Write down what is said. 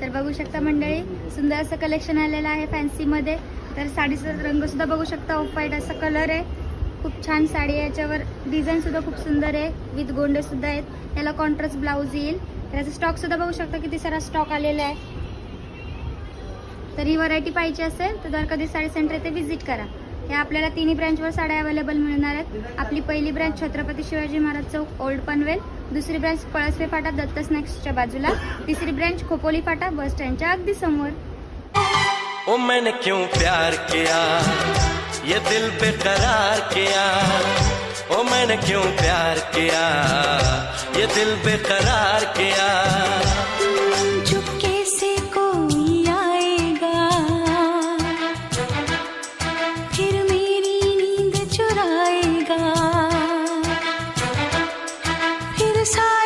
तर बघू शकता मंडळी सुंदर असं कलेक्शन आलेलं आहे फॅन्सीमध्ये तर साडीचा रंग सुद्धा बघू शकता ऑफ व्हाईट असा कलर आहे. खूप छान साडी आहे याच्यावर डिझाईन सुद्धा खूप सुंदर आहे विथ गोंडे सुद्धा आहेत. याला कॉन्ट्रास्ट ब्लाऊज येईल. त्याचा स्टॉक सुद्धा बघू शकता किती सारा स्टॉक आलेला आहे. तर ही व्हरायटी पाहिजे असेल तर द्वारकाधी साडी सेंटर येथे व्हिजिट करा. या आपल्याला तिन्ही ब्रँचवर साड्या अवेलेबल मिळणार आहेत. आपली पहिली ब्रँच छत्रपती शिवाजी महाराज चौक ओल्ड पनवेल दुसरी ब्रँच पळसवे फाटा दत्त स्नॅक्सच्या बाजूला. तिसरी ब्रँच खोपोली फाटा बस स्टँडच्या अगदी समोर. ओ मैंने क्यों प्यार किया? ये दिल पे करार किया? ओ मैंने क्यों प्यार किया? ये दिल पे करार किया? फिर मेरी नींद चुराएगा। Time.